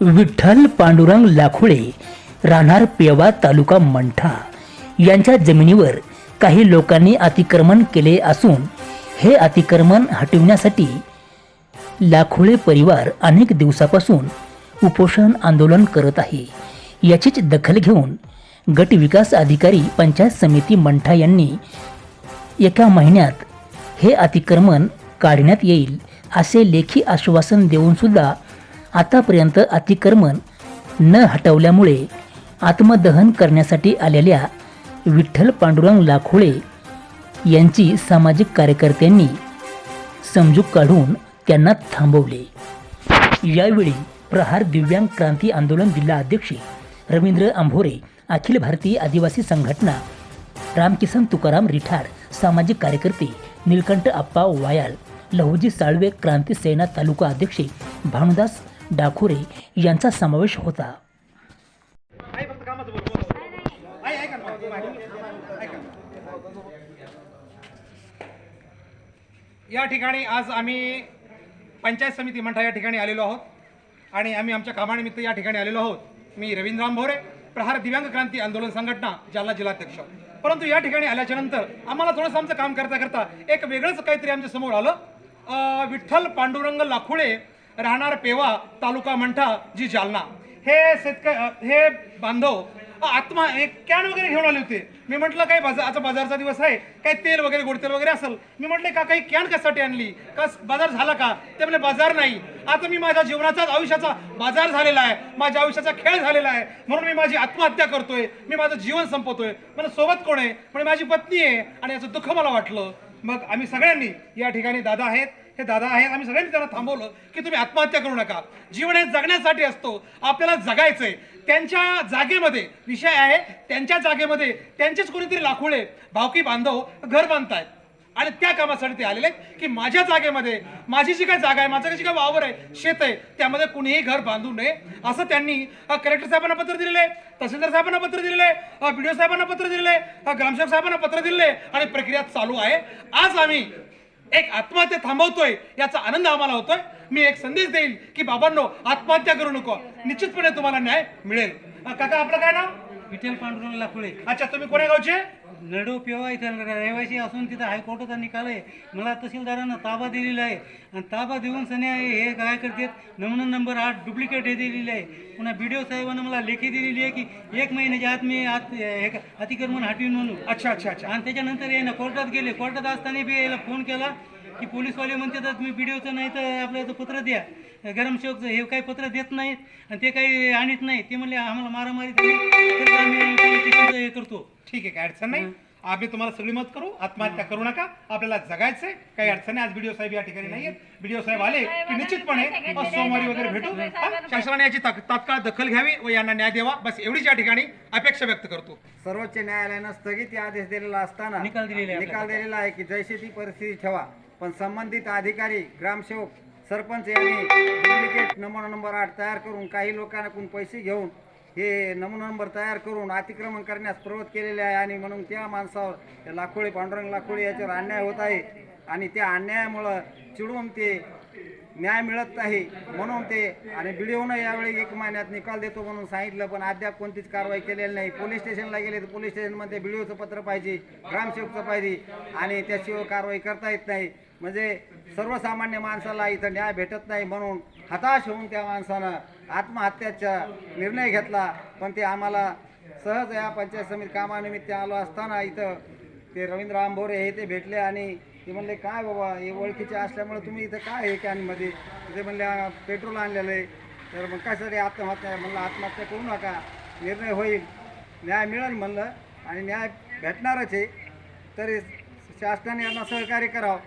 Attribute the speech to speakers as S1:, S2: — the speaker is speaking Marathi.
S1: विठ्ठल पांडुरंग लाखोळे राहणार पेवा तालुका मंठा. यांच्या जमिनीवर काही लोकांनी अतिक्रमण केले असून हे अतिक्रमण हटविण्यासाठी लाखोळे परिवार अनेक दिवसापासून उपोषण आंदोलन करत आहे. याचीच दखल घेऊन गट विकास अधिकारी पंचायत समिती मंठा यांनी एका महिन्यात हे अतिक्रमण काढण्यात येईल असे लेखी आश्वासन देऊन सुद्धा आतापर्यंत अतिक्रमण न हटवल्यामुळे आत्मदहन करण्यासाठी आलेल्या विठ्ठल पांडुरंग लाखोळे यांची सामाजिक कार्यकर्त्यांनी समजूक काढून त्यांना थांबवले. यावेळी प्रहार दिव्यांग क्रांती आंदोलन जिल्हा अध्यक्ष रवींद्र आंभोरे अखिल भारतीय आदिवासी संघटना रामकिसन तुकाराम रिठाड सामाजिक कार्यकर्ते नीलकंठ आप्पा वायाल लहुजी साळवे क्रांती सेना तालुका अध्यक्ष भानुदास डाकुरे यांचा समावेश होता.
S2: या ठिकाणी आज आम्ही पंचायत समिती मंठा या ठिकाणी आलेलो आहोत आणि आम्ही आमच्या कामानिमित्त या ठिकाणी आलेलो आहोत. मी रवींद्र भोरे प्रहार दिव्यांग क्रांती आंदोलन संघटना जालना जिल्हाध्यक्ष. परंतु या ठिकाणी आल्याच्यानंतर आम्हाला थोडंसं आमचं काम करता करता एक वेगळंच काहीतरी आमच्यासमोर आलं. विठ्ठल पांडुरंग लाखुळे राहणार पेवा तालुका मंठा जी जालना. हे शेतक हे बांधव आत्मा एक कॅन वगैरे घेऊन आले होते. मी म्हटलं काय बाजार आता बाजारचा दिवस आहे. काय तेल वगैरे गोडतेल वगैरे असेल. मी म्हटले का काही कॅन कशासाठी आणली? का बाजार झाला का? ते म्हणजे बाजार नाही. आता मी माझ्या जीवनाचाच आयुष्याचा बाजार झालेला आहे. माझ्या आयुष्याचा खेळ झालेला आहे. म्हणून मी माझी आत्महत्या करतोय. मी माझं जीवन संपवतोय. मला सोबत कोण आहे? म्हणजे माझी पत्नी आहे. आणि याचं दुःख मला वाटलं. मग आम्ही सगळ्यांनी या ठिकाणी दादा आहेत. हे दादा आहेत आम्ही सगळ्यांनी त्यांना थांबवलं की तुम्ही आत्महत्या करू नका. जीवन हे जगण्यासाठी असतो. आपल्याला जगायचंय. त्यांच्या जागेमध्ये विषय आहे त्यांच्या जागेमध्ये त्यांचेच कोणीतरी लाखोळे भावकी बांधव घर बांधतायत. आणि त्या कामासाठी ते आलेले आहेत की माझ्या जागेमध्ये माझी जी काय जागा आहे माझं जी काय वावर आहे शेत आहे त्यामध्ये कुणीही घर बांधू नये. असं त्यांनी कलेक्टर साहेबांना पत्र दिलेलं आहे तहसीलदार साहेबांना पत्र दिलेलं आहे बी साहेबांना पत्र दिलेलं आहे ग्रामसेवक साहेबांना पत्र दिलेलं आहे आणि प्रक्रिया चालू आहे. आज आम्ही एक आत्महत्या थांबवतोय याचा आनंद आम्हाला होतोय. मी एक संदेश देईल की बाबांनो आत्महत्या करू नको. निश्चितपणे तुम्हाला न्याय मिळेल. काका आपलं काय नाव?
S3: विठ्ठल पांडुरंग लाखोळे
S2: अच्छा तुम्ही कोण्या गावचे?
S3: नडो पेवा इथं रहिवासी असून तिथं हायकोर्टाचा निकाल आहे मला तहसीलदारानं ताबा दिलेला आहे. आणि ताबा देऊन सने हे काय करतात नमुना नंबर आठ डुप्लिकेट हे दिलेली आहे. पुन्हा बी डी ओ साहेबांना मला लेखी दिलेली आहे की एक महिन्याच्या आत मी आत हे अतिक्रमण हटवीन म्हणून.
S2: अच्छा अच्छा अच्छा.
S3: आणि त्याच्यानंतर यानं कोर्टात गेले. कोर्टात असताना बी याला फोन केला. की पोलीसवाले म्हणतात तुम्ही बी डी ओचं नाही तर आपलं इथं पत्र द्या. गरमसेवकचं हे काही पत्र देत नाहीत आणि ते काही आणत नाही ते म्हणले आम्हाला मारामारी झाली तर आम्ही पोलीस स्टेशनचं हे करतो.
S2: ठीक आहे काय अडचण नाही. आम्ही तुम्हाला सगळी मत करू. आत्महत्या करू नका. आपल्याला जगायचंय. काही अडचण नाही. आज बीडीओ साहेब या ठिकाणी नाहीये बीडीओ साहेब आले की निश्चितपणे सोमवारी वगैरे भेटू हा? शासनाने याची ताक- तात्काळ दखल घ्यावी व यांना न्याय द्यावा. बस एवढीच या ठिकाणी अपेक्षा व्यक्त करतो.
S4: सर्वोच्च न्यायालयानं स्थगिती आदेश दिलेला असताना
S3: निकाल दिलेला आहे
S4: निकाल दिलेला आहे की जैशी ती परिस्थिती ठेवा. पण संबंधित अधिकारी ग्रामसेवक सरपंच यांनी डुप्लिकेट नमुना नंबर आठ तयार करून काही लोकांकडून पैसे घेऊन हे नमुना नंबर तयार करून अतिक्रमण करण्यास प्रवृत्त केलेले आहे आणि म्हणून त्या माणसावर लाखोळी पांडुरंग लाखोळी याच्यावर अन्याय होत आहे आणि त्या अन्यायामुळं चिडून ते न्याय मिळत नाही म्हणून ते आणि व्हिडिओनं यावेळी एक महिन्यात निकाल देतो म्हणून सांगितलं पण अद्याप कोणतीच कारवाई केलेली नाही. पोलीस स्टेशनला गेले तर पोलीस स्टेशनमध्ये व्हिडिओचं पत्र पाहिजे ग्रामसेवकचं पाहिजे आणि त्याशिवाय कारवाई करता येत नाही. म्हणजे सर्वसामान्य माणसाला इथं न्याय भेटत नाही म्हणून हताश होऊन त्या माणसानं आत्महत्याचा निर्णय घेतला. पण ते आम्हाला सहज या पंचायत समिती कामानिमित्त आलो असताना इथं ते रवींद्र आंभोरे हे ते भेटले आणि ते म्हणले काय बाबा हे ओळखीचे असल्यामुळे तुम्ही इथं काय हे कॅनमध्ये? ते म्हणले पेट्रोल आणलेलं आहे. तर मग कशासाठी आत्महत्या? म्हणलं आत्महत्या करू नका. निर्णय होईल. न्याय मिळेल म्हणलं. आणि न्याय भेटणारच आहे. तरी शासनाने यांना सहकार्य करावं.